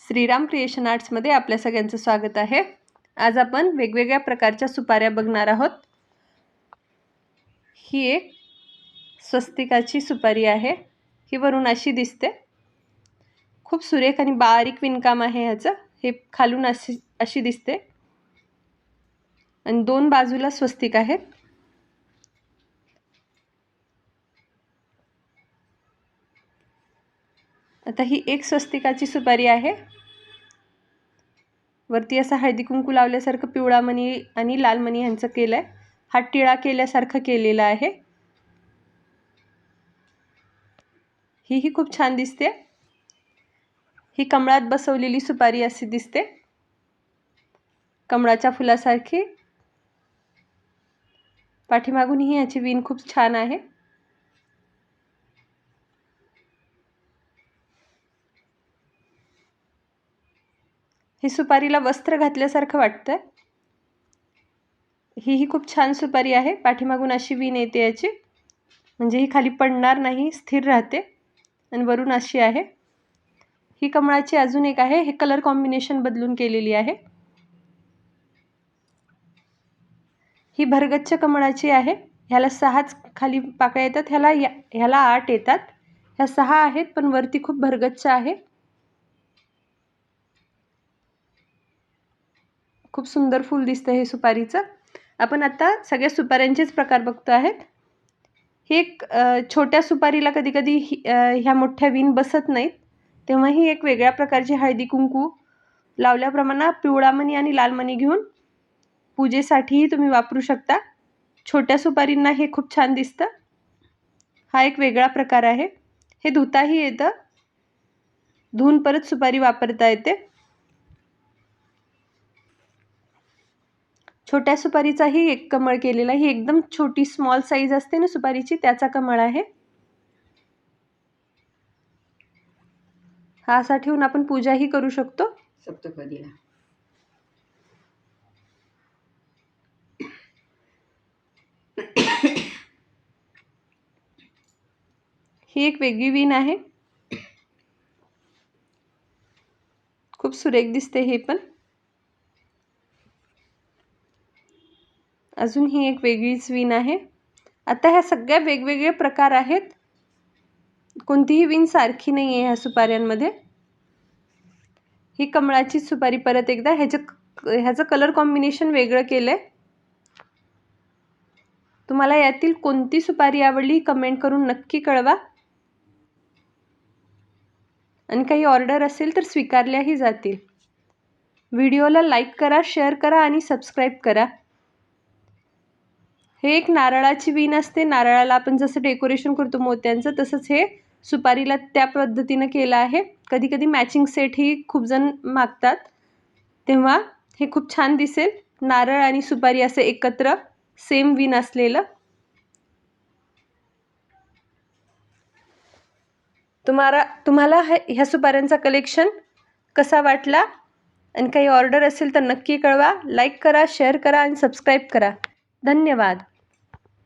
Shriram creation आर्ट्समध्ये आपल्या सगळ्यांचं स्वागत आहे. आज आपण वेगवेगळ्या प्रकारच्या सुपाऱ्या बघणार आहोत. ही एक स्वस्तिकाची सुपारी आहे. ही वरून अशी दिसते. खूप सुरेख आणि बारीक विणकाम आहे ह्याचं. हे खालून अशी अशी दिसते. आणि दोन बाजूला स्वस्तिक आहेत. आता ही एक स्वस्तिकाची सुपारी आहे. वरती असं हळदी कुंकू लावल्यासारखं पिवळा मणी आणि लाल मणी ह्यांचं केलं आहे हा टिळा केल्यासारखं केलेला आहे. ही ही खूप छान दिसते. ही कमळात बसवलेली सुपारी अशी दिसते. कमळाच्या फुलासारखी. पाठीमागून ही याची विण खूप छान आहे. ही सुपारीला वस्त्र घातल्यासारखं वाटतं ही ही खूप छान सुपारी आहे. पाठीमागून अशी विण येते याची. म्हणजे ही खाली पडणार नाही स्थिर राहते आणि वरून अशी आहे. ही कमळाची अजून एक आहे. हे कलर कॉम्बिनेशन बदलून केलेली आहे. ही भरगच्च कमळाची आहे. ह्याला सहाच खाली पाकळ्या येतात. ह्याला या ह्याला आठ येतात. ह्या सहा आहेत पण वरती खूप भरगच्च आहे. खूप सुंदर फूल दिसतं हे सुपारीचं. आपण आता सगळ्या सुपाऱ्यांचेच प्रकार बघतो आहेत. हे एक छोट्या सुपारीला कधी कधी ह्या मोठ्या विण बसत नाहीत. तेव्हा ही एक वेगळ्या प्रकारची हळदी कुंकू लावल्याप्रमाणे पिवळा मणी आणि लाल मणी घेऊन पूजेसाठीही तुम्ही वापरू शकता. छोट्या सुपारींना हे खूप छान दिसतं. हा एक वेगळा प्रकार आहे. हे धुताही येतं. धुवून परत सुपारी वापरता येते. छोट्या सुपारीचाही एक कमळ केलेला ही एकदम छोटी स्मॉल साईज असते ना सुपारीची त्याचा कमळ आहे. हा असा ठेवून आपण पूजाही करू शकतो. सप्तपदीला. ही एक वेगळी विण आहे. खूप सुरेख दिसते हे पण. अजून ही एक वेगळीच विण आहे. आता ह्या सगळ्या वेगवेगळे प्रकार आहेत. कोणतीही विण सारखी नाही आहे ह्या सुपाऱ्यांमध्ये. ही कमळाची सुपारी परत एकदा ह्याचं ह्याचं कलर कॉम्बिनेशन वेगळं केलं आहे तुम्हाला यातील कोणती सुपारी आवडली कमेंट करून नक्की कळवा. आणि काही ऑर्डर असेल तर स्वीकारल्याही जातील. व्हिडिओला लाईक करा शेअर करा आणि सबस्क्राईब करा. हे एक नारळाची विण असते. नारळाला आपण जसं डेकोरेशन करतो मोत्यांचं तसंच हे सुपारीला त्या पद्धतीनं केलं आहे. कधी कधी मॅचिंग सेटही खूप जण मागतात. तेव्हा हे खूप छान दिसेल. नारळ आणि सुपारी असं एकत्र सेम विण असलेलं. तुम्हाला तुम्हाला ह्या सुपाऱ्यांचा कलेक्शन कसा वाटला? आणि काही ऑर्डर असेल तर नक्की कळवा. लाईक करा शेअर करा आणि सबस्क्राईब करा. धन्यवाद.